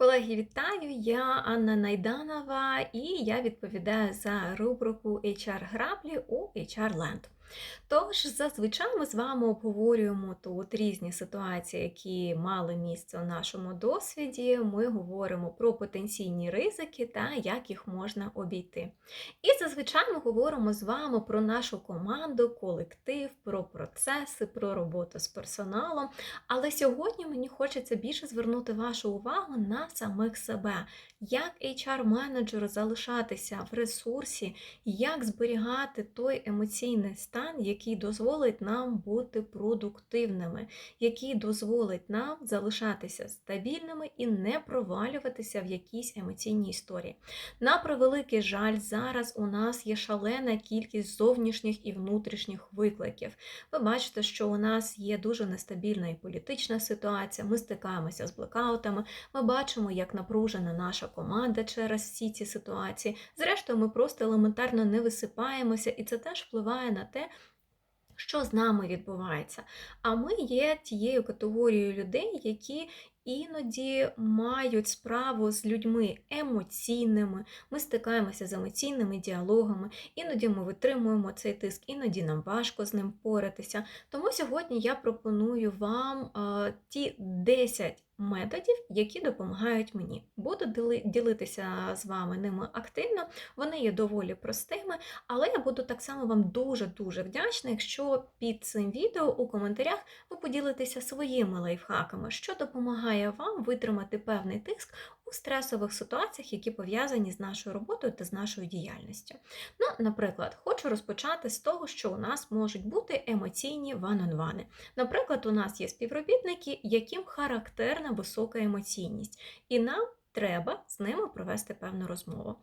Колеги, вітаю! Я Анна Найданова і я відповідаю за рубрику HR граблі у HR Land. Тож, зазвичай ми з вами обговорюємо тут різні ситуації, які мали місце у нашому досвіді. Ми говоримо про потенційні ризики та як їх можна обійти. І зазвичай ми говоримо з вами про нашу команду, колектив, про процеси, про роботу з персоналом. Але сьогодні мені хочеться більше звернути вашу увагу на самих себе, як HR-менеджеру залишатися в ресурсі, як зберігати той емоційний стан, який дозволить нам бути продуктивними, який дозволить нам залишатися стабільними і не провалюватися в якійсь емоційній історії. На превеликий жаль, зараз у нас є шалена кількість зовнішніх і внутрішніх викликів. Ви бачите, що у нас є дуже нестабільна і політична ситуація, ми стикаємося з блекаутами, ми бачимо, як напружена наша команда через всі ці ситуації. Зрештою, ми просто елементарно не висипаємося, і це теж впливає на те, що з нами відбувається. А ми є тією категорією людей, які іноді мають справу з людьми емоційними, ми стикаємося з емоційними діалогами, іноді ми витримуємо цей тиск, іноді нам важко з ним поратися. Тому сьогодні я пропоную вам е, ті 10 методів, які допомагають мені. Буду ділитися з вами ними активно, вони є доволі простими, але я буду так само вам дуже-дуже вдячна, якщо під цим відео у коментарях ви поділитеся своїми лайфхаками, що допомагає вам витримати певний тиск у стресових ситуаціях, які пов'язані з нашою роботою та з нашою діяльністю. Ну, наприклад, хочу розпочати з того, що у нас можуть бути емоційні ван-он-вани. Наприклад, у нас є співробітники, яким характерна висока емоційність, і нам треба з ними провести певну розмову.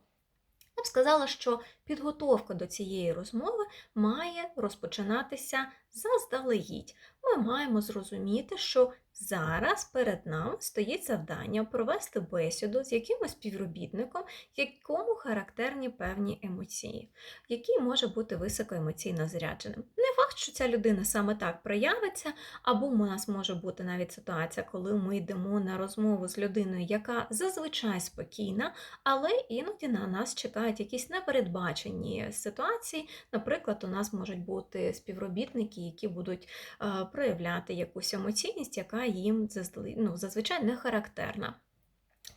Я б сказала, що підготовка до цієї розмови має розпочинатися заздалегідь. Ми маємо зрозуміти, що Зараз перед нами стоїть завдання провести бесіду з якимось співробітником, якому характерні певні емоції, який може бути високоемоційно зарядженим. Не факт, що ця людина саме так проявиться, або у нас може бути навіть ситуація, коли ми йдемо на розмову з людиною, яка зазвичай спокійна, але іноді на нас чекають якісь непередбачені ситуації. Наприклад, у нас можуть бути співробітники, які будуть е, проявляти якусь емоційність, яка їм ну, зазвичай не характерна.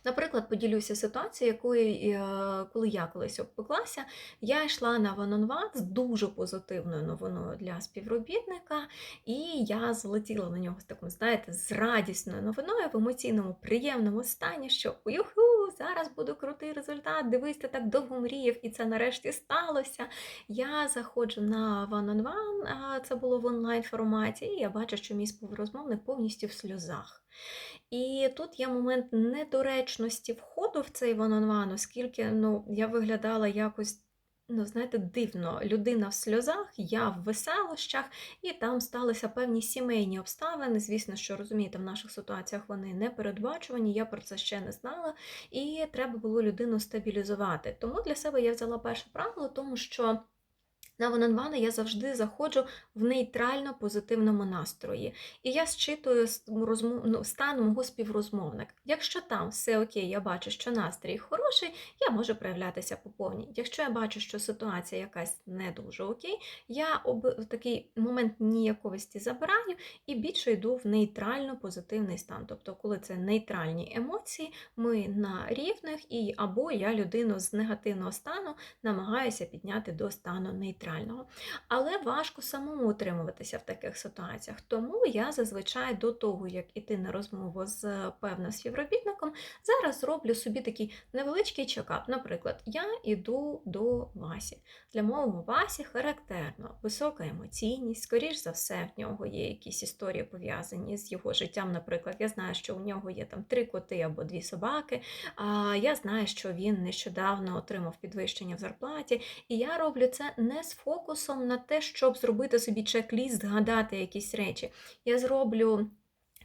Наприклад, поділюся ситуацією, якою, е, коли я колись обпеклася, я йшла на ванонван з дуже позитивною новиною для співробітника, і я злетіла на нього з таким, знаєте, з радісною новиною в емоційному, приємному стані, що юху, зараз буде крутий результат, дивись, ти так довго мріяв, і це нарешті сталося. Я заходжу на ван-он-ван, це було в онлайн форматі, і я бачу, що мій співрозмовник повністю в сльозах. І тут є момент недоречності входу в цей ван-он-ван, оскільки ну, я виглядала якось. Ну, знаєте, дивно, людина в сльозах, я в веселощах, і там сталися певні сімейні обставини. Звісно, що розумієте, в наших ситуаціях вони не передбачувані, я про це ще не знала, і треба було людину стабілізувати. Тому для себе я взяла перше правило, тому що на one я завжди заходжу в нейтрально позитивному настрої. І я зчитую ну, стан мого співрозмовника. Якщо там все окей, я бачу, що настрій хороший, я можу проявлятися по повній. Якщо я бачу, що ситуація якась не дуже окей, я об... такий момент ніяковості забираю і більше йду в нейтрально позитивний стан. Тобто, коли це нейтральні емоції, ми на рівних, і або я людину з негативного стану намагаюся підняти до стану нейтрального нейтрального. Але важко самому утримуватися в таких ситуаціях. Тому я зазвичай до того, як іти на розмову з певним співробітником, зараз роблю собі такий невеличкий чекап. Наприклад, я йду до Васі. Для мого Васі характерно висока емоційність, скоріш за все, в нього є якісь історії пов'язані з його життям. Наприклад, я знаю, що у нього є там три коти або дві собаки. А я знаю, що він нещодавно отримав підвищення в зарплаті, і я роблю це не з фокусом на те, щоб зробити собі чек-ліст, згадати якісь речі. Я зроблю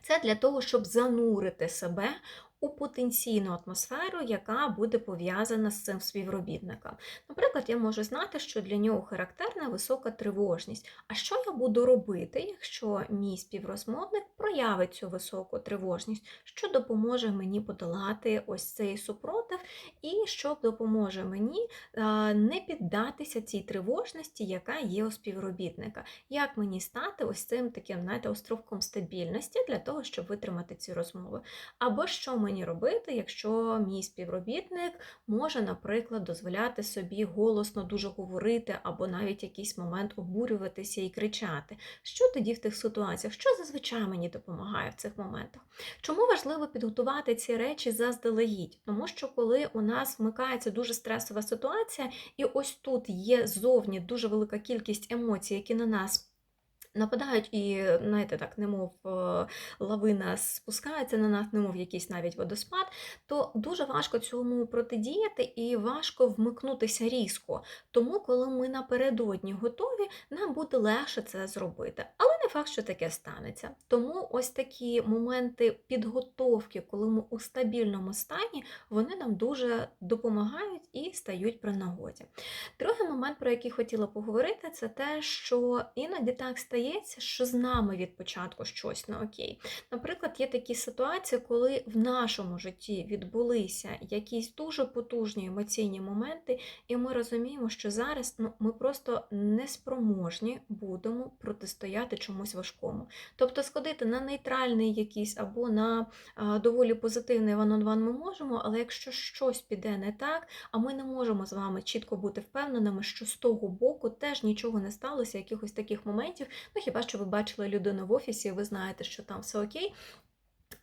це для того, щоб занурити себе у потенційну атмосферу, яка буде пов'язана з цим співробітником. Наприклад, я можу знати, що для нього характерна висока тривожність. А що я буду робити, якщо мій співрозмовник проявить цю високу тривожність, що допоможе мені подолати ось цей супротив, і що допоможе мені не піддатися цій тривожності, яка є у співробітника. Як мені стати ось цим таким, знаєте, островком стабільності для того, щоб витримати ці розмови? Або що мені робити, якщо мій співробітник може, наприклад, дозволяти собі голосно дуже говорити, або навіть якийсь момент обурюватися і кричати. Що тоді в тих ситуаціях? Що зазвичай мені допомагає в цих моментах? Чому важливо підготувати ці речі заздалегідь? Тому що коли у нас вмикається дуже стресова ситуація, і ось тут є зовні дуже велика кількість емоцій, які на нас нападають і, знаєте, так, немов е, лавина спускається на нас, немов якийсь навіть водоспад, то дуже важко цьому протидіяти і важко вмикнутися різко. Тому, коли ми напередодні готові, нам буде легше це зробити. Але не факт, що таке станеться. Тому ось такі моменти підготовки, коли ми у стабільному стані, вони нам дуже допомагають і стають при нагоді. Другий момент, про який хотіла поговорити, це те, що іноді так стає здається, що з нами від початку щось не окей. Наприклад, є такі ситуації, коли в нашому житті відбулися якісь дуже потужні емоційні моменти, і ми розуміємо, що зараз ну, ми просто неспроможні будемо протистояти чомусь важкому. Тобто сходити на нейтральний якийсь або на доволі позитивний ван-он-ван ми можемо, але якщо щось піде не так, а ми не можемо з вами чітко бути впевненими, що з того боку теж нічого не сталося, якихось таких моментів, Ну, хіба що ви бачили людину в офісі, ви знаєте, що там все окей,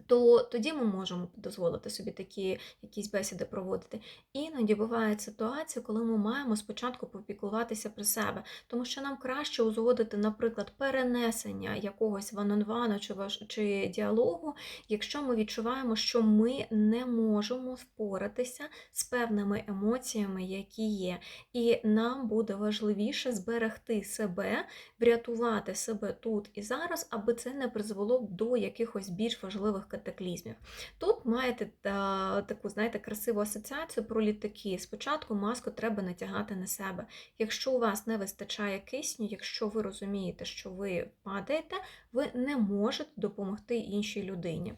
то тоді ми можемо дозволити собі такі якісь бесіди проводити. Іноді бувають ситуації, коли ми маємо спочатку попіклуватися про себе, тому що нам краще узгодити, наприклад, перенесення якогось ван-он-вану чи, чи діалогу, якщо ми відчуваємо, що ми не можемо впоратися з певними емоціями, які є. І нам буде важливіше зберегти себе, врятувати себе тут і зараз, аби це не призвело до якихось більш важливих катаклізмів. Тут маєте та, таку, знаєте, красиву асоціацію про літаки. Спочатку маску треба натягати на себе. Якщо у вас не вистачає кисню, якщо ви розумієте, що ви падаєте, ви не можете допомогти іншій людині.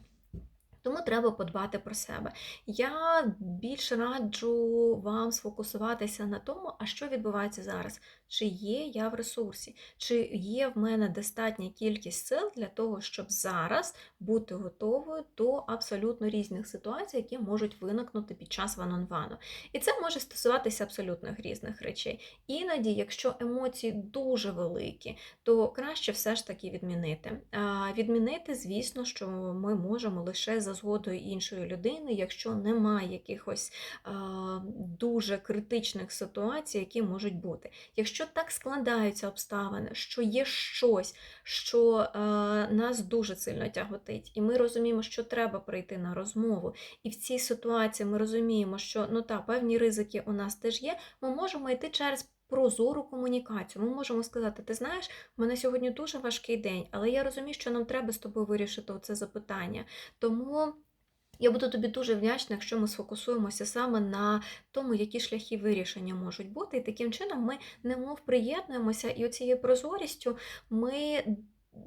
Тому треба подбати про себе. Я більше раджу вам сфокусуватися на тому, а що відбувається зараз. Чи є я в ресурсі, чи є в мене достатня кількість сил для того, щоб зараз бути готовою до абсолютно різних ситуацій, які можуть виникнути під час ван-он-вану. І це може стосуватися абсолютно різних речей. Іноді, якщо емоції дуже великі, то краще все ж таки відмінити. А Відмінити, звісно, що ми можемо лише за згодою іншої людини, якщо немає якихось а, дуже критичних ситуацій, які можуть бути. Якщо так складаються обставини, що є щось, що а, нас дуже сильно тяготить, і ми розуміємо, що треба прийти на розмову, і в цій ситуації ми розуміємо, що ну та певні ризики у нас теж є, ми можемо йти через. Прозору комунікацію. Ми можемо сказати, ти знаєш, в мене сьогодні дуже важкий день, але я розумію, що нам треба з тобою вирішити це запитання. Тому я буду тобі дуже вдячна, якщо ми сфокусуємося саме на тому, які шляхи вирішення можуть бути. І таким чином ми немов приєднуємося, і оцією прозорістю ми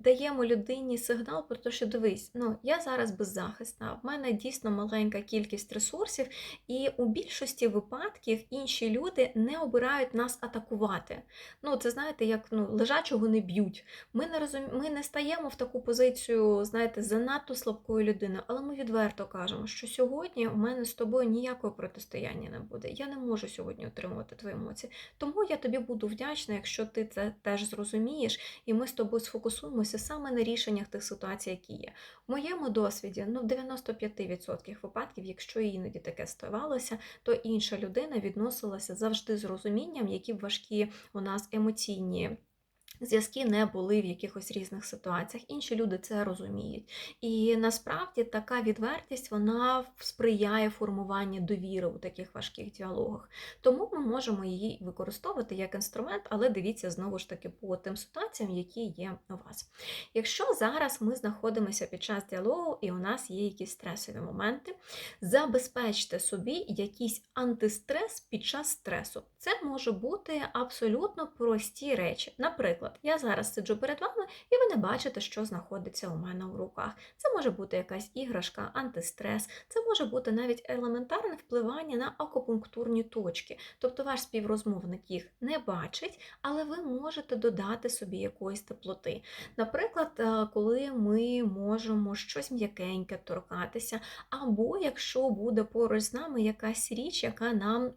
даємо людині сигнал про те, що дивись, ну я зараз беззахисна, в мене дійсно маленька кількість ресурсів, і у більшості випадків інші люди не обирають нас атакувати. Ну, це знаєте, як ну, лежачого не б'ють. Ми не розум... ми не стаємо в таку позицію, знаєте, занадто слабкою людиною, але ми відверто кажемо, що сьогодні в мене з тобою ніякого протистояння не буде. Я не можу сьогодні отримувати твої емоції. Тому я тобі буду вдячна, якщо ти це теж зрозумієш, і ми з тобою сфокусуємо фокусуємося саме на рішеннях тих ситуацій, які є. В моєму досвіді, ну в 95% випадків, якщо іноді таке ставалося, то інша людина відносилася завжди з розумінням, які б важкі у нас емоційні зв'язки не були в якихось різних ситуаціях. Інші люди це розуміють. І насправді така відвертість вона сприяє формуванню довіри у таких важких діалогах. Тому ми можемо її використовувати як інструмент, але дивіться знову ж таки по тим ситуаціям, які є у вас. Якщо зараз ми знаходимося під час діалогу і у нас є якісь стресові моменти, забезпечте собі якийсь антистрес під час стресу. Це може бути абсолютно прості речі. Наприклад, Наприклад, я зараз сиджу перед вами, і ви не бачите, що знаходиться у мене в руках. Це може бути якась іграшка, антистрес, це може бути навіть елементарне впливання на акупунктурні точки. Тобто ваш співрозмовник їх не бачить, але ви можете додати собі якоїсь теплоти. Наприклад, е, коли ми можемо щось м'якеньке торкатися, або якщо буде поруч з нами якась річ, яка нам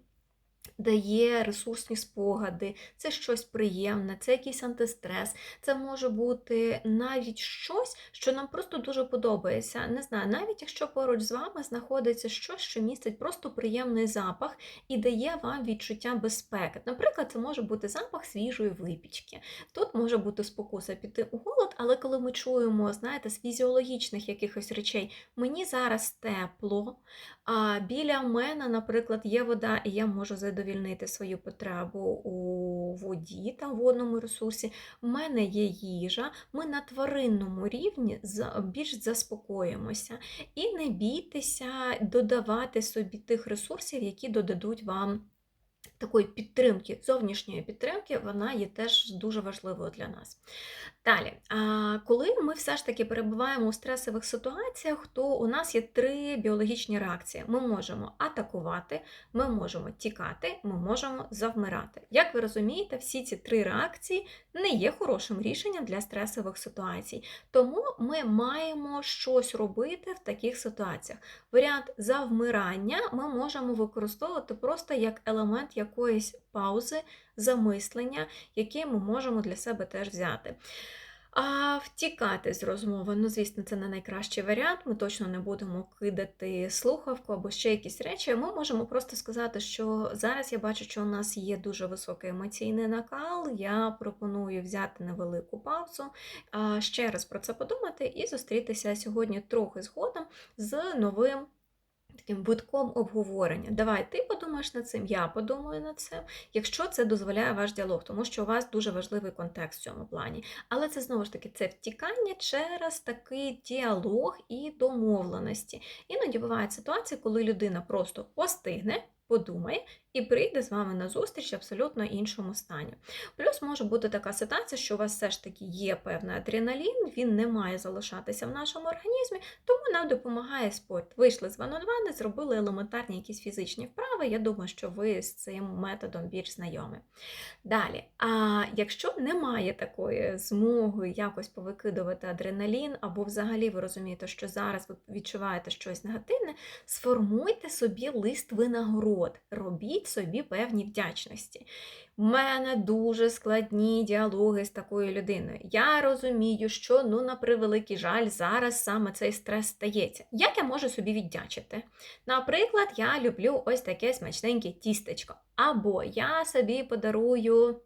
дає ресурсні спогади, це щось приємне, це якийсь антистрес, це може бути навіть щось, що нам просто дуже подобається. Не знаю, навіть якщо поруч з вами знаходиться щось, що містить просто приємний запах і дає вам відчуття безпеки. Наприклад, це може бути запах свіжої випічки. Тут може бути спокуса піти у голод, але коли ми чуємо, знаєте, з фізіологічних якихось речей, мені зараз тепло, а біля мене, наприклад, є вода, і я можу задовільнити свою потребу у воді та водному ресурсі. В мене є їжа, ми на тваринному рівні більш заспокоїмося. І не бійтеся додавати собі тих ресурсів, які додадуть вам. Такої підтримки, зовнішньої підтримки, вона є теж дуже важливою для нас. Далі, коли ми все ж таки перебуваємо у стресових ситуаціях, то у нас є три біологічні реакції: ми можемо атакувати, ми можемо тікати, ми можемо завмирати. Як ви розумієте, всі ці три реакції не є хорошим рішенням для стресових ситуацій. Тому ми маємо щось робити в таких ситуаціях. Варіант завмирання ми можемо використовувати просто як елемент якоїсь паузи замислення, які ми можемо для себе теж взяти. А втікати з розмови, ну, звісно, це не найкращий варіант. Ми точно не будемо кидати слухавку або ще якісь речі. Ми можемо просто сказати, що зараз я бачу, що у нас є дуже високий емоційний накал. Я пропоную взяти невелику паузу, ще раз про це подумати і зустрітися сьогодні трохи згодом з новим таким будком обговорення. Давай, ти подумаєш над цим, я подумаю над цим, якщо це дозволяє ваш діалог, тому що у вас дуже важливий контекст в цьому плані. Але це знову ж таки це втікання через такий діалог і домовленості. Іноді бувають ситуації, коли людина просто постигне подумає і прийде з вами на зустріч в абсолютно іншому стані. Плюс може бути така ситуація, що у вас все ж таки є певний адреналін, він не має залишатися в нашому організмі, тому нам допомагає спорт. Вийшли з ванни, зробили елементарні якісь фізичні вправи. Я думаю, що ви з цим методом більш знайомі. Далі, а якщо немає такої змоги якось повикидувати адреналін, або взагалі ви розумієте, що зараз ви відчуваєте щось негативне, сформуйте собі лист винагород, робіть собі певні вдячності. У мене дуже складні діалоги з такою людиною. Я розумію, що, ну, на превеликий жаль, зараз саме цей стрес стається. Як я можу собі віддячити? Наприклад, я люблю ось таке смачненьке тістечко. Або я собі подарую.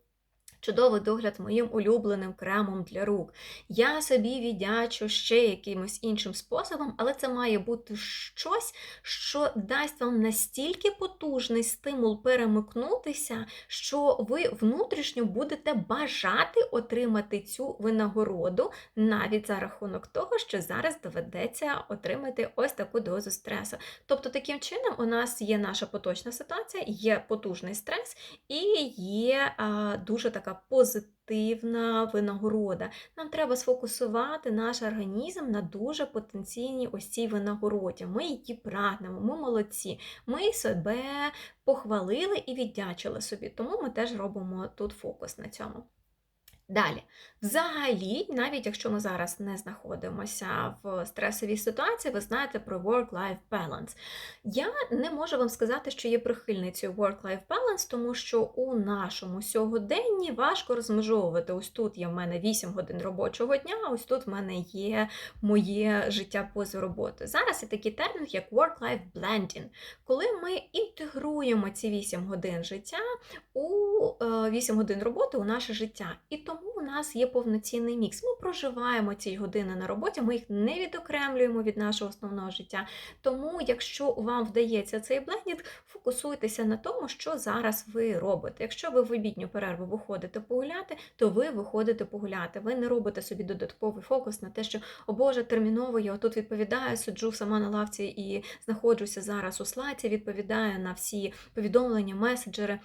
Чудовий догляд моїм улюбленим кремом для рук. Я собі віддячу ще якимось іншим способом, але це має бути щось, що дасть вам настільки потужний стимул перемикнутися, що ви внутрішньо будете бажати отримати цю винагороду навіть за рахунок того, що зараз доведеться отримати ось таку дозу стресу. Тобто, таким чином, у нас є наша поточна ситуація, є потужний стрес і є а, дуже така позитивна винагорода. Нам треба сфокусувати наш організм на дуже потенційній ось цій винагороді. Ми її прагнемо, ми молодці, ми себе похвалили і віддячили собі, тому ми теж робимо тут фокус на цьому. Далі, взагалі, навіть якщо ми зараз не знаходимося в стресовій ситуації, ви знаєте про work-life balance. Я не можу вам сказати, що є прихильницею work-life balance, тому що у нашому сьогоденні важко розмежовувати. Ось тут є в мене 8 годин робочого дня, ось тут в мене є моє життя поза роботою. Зараз є такий термін, як work-life blending, коли ми інтегруємо ці 8 годин життя у 8 е, годин роботи у наше життя. І тому тому у нас є повноцінний мікс. Ми проживаємо ці години на роботі, ми їх не відокремлюємо від нашого основного життя. Тому, якщо вам вдається цей блендінг, фокусуйтеся на тому, що зараз ви робите. Якщо ви в обідню перерву виходите погуляти, то ви виходите погуляти. Ви не робите собі додатковий фокус на те, що, о Боже, терміново я отут відповідаю, сиджу сама на лавці і знаходжуся зараз у слайці, відповідаю на всі повідомлення, меседжери.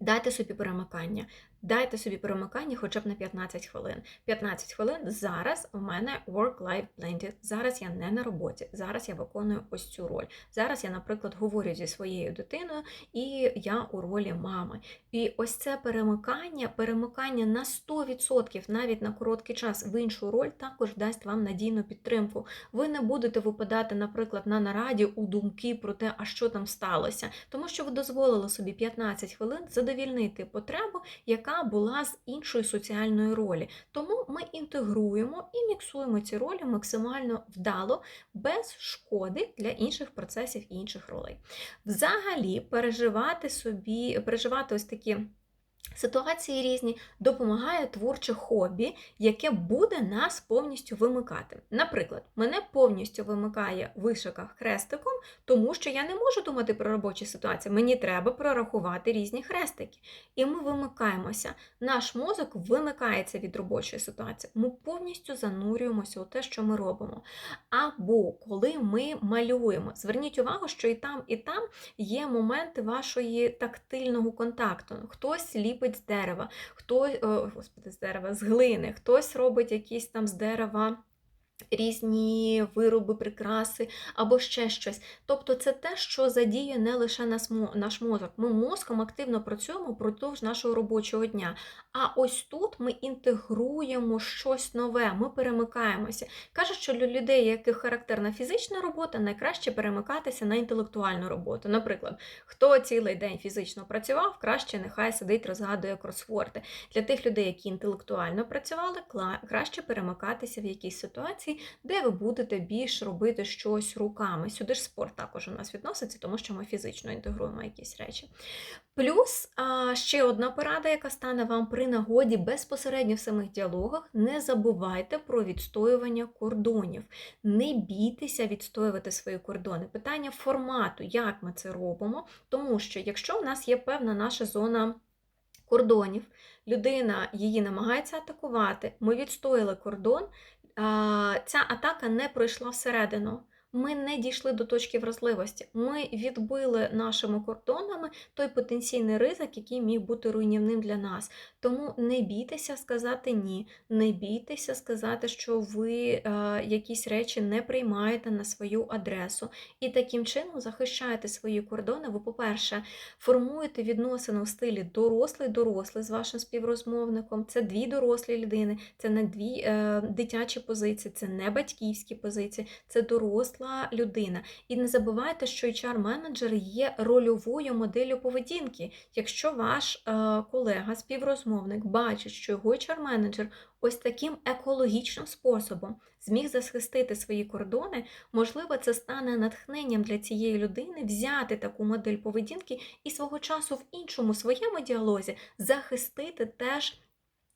Дайте собі перемикання. Дайте собі перемикання хоча б на 15 хвилин. 15 хвилин зараз в мене work-life blended. Зараз я не на роботі. Зараз я виконую ось цю роль. Зараз я, наприклад, говорю зі своєю дитиною, і я у ролі мами. І ось це перемикання, перемикання на 100% навіть на короткий час в іншу роль також дасть вам надійну підтримку. Ви не будете випадати, наприклад, на нараді у думки про те, а що там сталося, тому що ви дозволили собі 15 хвилин задовільнити потребу, яка була з іншої соціальної ролі. Тому ми інтегруємо і міксуємо ці ролі максимально вдало, без шкоди для інших процесів і інших ролей. Взагалі, переживати собі, переживати ось такі. Ситуації різні допомагає творче хобі, яке буде нас повністю вимикати. Наприклад, мене повністю вимикає вишика хрестиком, тому що я не можу думати про робочі ситуації. Мені треба прорахувати різні хрестики. І ми вимикаємося. Наш мозок вимикається від робочої ситуації. Ми повністю занурюємося у те, що ми робимо. Або коли ми малюємо, зверніть увагу, що і там, і там є моменти вашої тактильного контакту. Хтось ліпить з дерева, хтось, о, господи, з дерева, з глини, хтось робить якісь там з дерева. Різні вироби, прикраси або ще щось. Тобто це те, що задіє не лише наш мозок. Ми мозком активно працюємо впродовж нашого робочого дня. А ось тут ми інтегруємо щось нове, ми перемикаємося. Кажуть, що для людей, яких характерна фізична робота, найкраще перемикатися на інтелектуальну роботу. Наприклад, хто цілий день фізично працював, краще нехай сидить, розгадує кросворди. Для тих людей, які інтелектуально працювали, краще перемикатися в якійсь ситуації, де ви будете більш робити щось руками. Сюди ж спорт також у нас відноситься, тому що ми фізично інтегруємо якісь речі. Плюс ще одна порада, яка стане вам при нагоді безпосередньо в самих діалогах, не забувайте про відстоювання кордонів. Не бійтеся відстоювати свої кордони. Питання формату, як ми це робимо, тому що якщо в нас є певна наша зона кордонів, людина її намагається атакувати, ми відстояли кордон, ця атака не пройшла всередину ми не дійшли до точки вразливості. Ми відбили нашими кордонами той потенційний ризик, який міг бути руйнівним для нас. Тому не бійтеся сказати ні, не бійтеся сказати, що ви е, якісь речі не приймаєте на свою адресу. І таким чином захищаєте свої кордони. Ви, по-перше, формуєте відносини в стилі дорослий-дорослий з вашим співрозмовником. Це дві дорослі людини, це не дві е, дитячі позиції, це не батьківські позиції, це дорослі доросла людина. І не забувайте, що HR-менеджер є рольовою моделлю поведінки. Якщо ваш е, колега, співрозмовник бачить, що його HR-менеджер ось таким екологічним способом зміг захистити свої кордони, можливо, це стане натхненням для цієї людини взяти таку модель поведінки і свого часу в іншому своєму діалозі захистити теж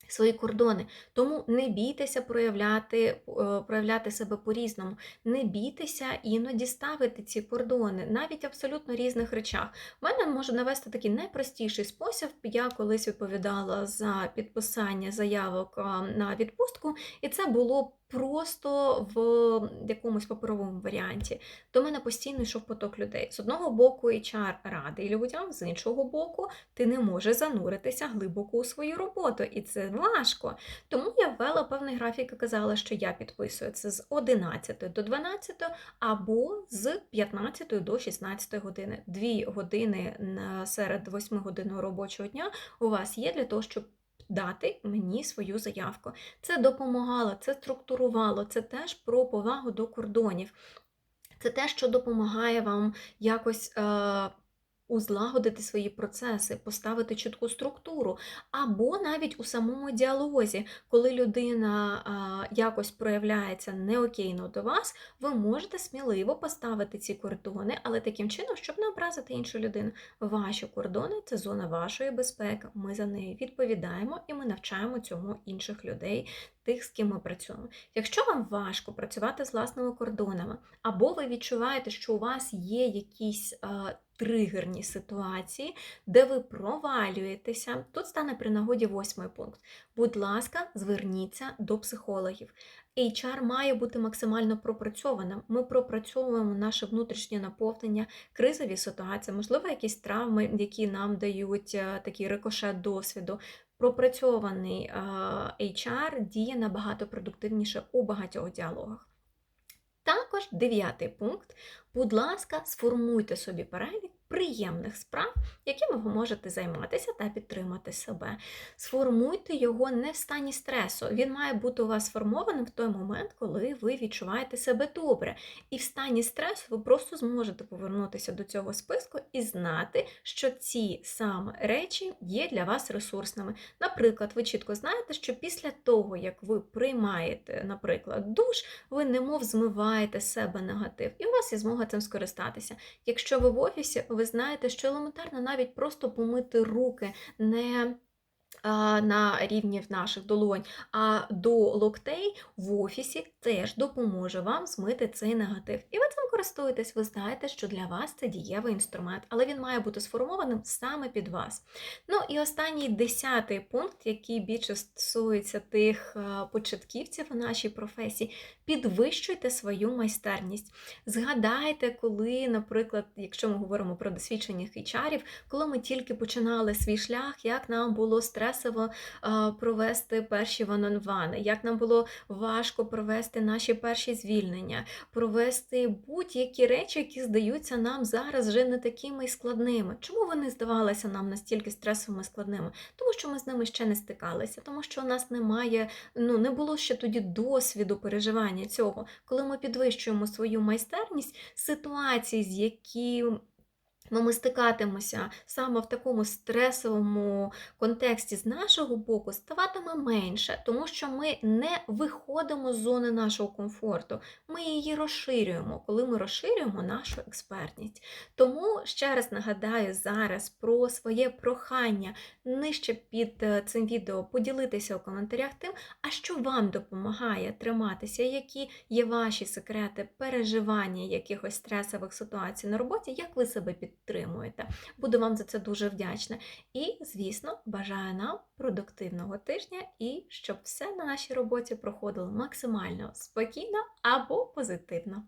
свої кордони. Тому не бійтеся проявляти е, проявляти себе по-різному, не бійтеся іноді ставити ці кордони, навіть в абсолютно різних речах. У мене можу навести такий найпростіший спосіб. Я колись відповідала за підписання заявок на відпустку, і це було просто в якомусь паперовому варіанті. До мене постійно йшов поток людей. З одного боку, HR радий людям, з іншого боку, ти не можеш зануритися глибоко у свою роботу, і це важко. Тому я ввела певний графік і казала, що я підписую це з 11 до 12 або з 15 до 16 години. Дві години серед 8 годинного робочого дня у вас є для того, щоб дати мені свою заявку. Це допомагало, це структурувало, це теж про повагу до кордонів. Це те, що допомагає вам якось е, узлагодити свої процеси, поставити чітку структуру, або навіть у самому діалозі, коли людина якось проявляється неокейно до вас, ви можете сміливо поставити ці кордони, але таким чином, щоб не образити іншу людину. Ваші кордони це зона вашої безпеки. Ми за неї відповідаємо і ми навчаємо цьому інших людей. Тих, з ким ми працюємо. Якщо вам важко працювати з власними кордонами, або ви відчуваєте, що у вас є якісь тригерні ситуації, де ви провалюєтеся. Тут стане при нагоді восьмий пункт. Будь ласка, зверніться до психологів. HR має бути максимально пропрацьованим. Ми пропрацьовуємо наше внутрішнє наповнення, кризові ситуації, можливо, якісь травми, які нам дають е, такий рикошет досвіду. пропрацьований е, HR діє набагато продуктивніше у багатьох діалогах. Також дев'ятий пункт. Будь ласка, сформуйте собі перелік приємних справ, якими ви можете займатися та підтримати себе. Сформуйте його не в стані стресу. Він має бути у вас сформованим в той момент, коли ви відчуваєте себе добре. І в стані стресу ви просто зможете повернутися до цього списку і знати, що ці саме речі є для вас ресурсними. Наприклад, ви чітко знаєте, що після того, як ви приймаєте, наприклад, душ, ви немов змиваєте з себе негатив, і у вас є змога цим скористатися. Якщо ви в офісі, ви знаєте, що елементарно навіть просто помити руки не на рівні наших долонь, а до локтей в офісі теж допоможе вам змити цей негатив. І ви цим користуєтесь, ви знаєте, що для вас це дієвий інструмент, але він має бути сформованим саме під вас. Ну і останній десятий пункт, який більше стосується тих початківців у нашій професії, підвищуйте свою майстерність. Згадайте, коли, наприклад, якщо ми говоримо про досвідчених HR, коли ми тільки починали свій шлях, як нам було стресово а, провести перші ван-он-вани, як нам було важко провести наші перші звільнення, провести будь-які речі, які здаються нам зараз вже не такими складними. Чому вони здавалися нам настільки стресовими складними? Тому що ми з ними ще не стикалися, тому що у нас немає, ну не було ще тоді досвіду переживання цього. Коли ми підвищуємо свою майстерність, ситуації, з якими ми стикатимося саме в такому стресовому контексті з нашого боку, ставатиме менше, тому що ми не виходимо з зони нашого комфорту, ми її розширюємо, коли ми розширюємо нашу експертність. Тому ще раз нагадаю зараз про своє прохання нижче під е, цим відео поділитися у коментарях тим, а що вам допомагає триматися, які є ваші секрети переживання якихось стресових ситуацій на роботі, як ви себе підтримуєте. Буду вам за це дуже вдячна. І, звісно, бажаю нам продуктивного тижня і щоб все на нашій роботі проходило максимально спокійно або позитивно.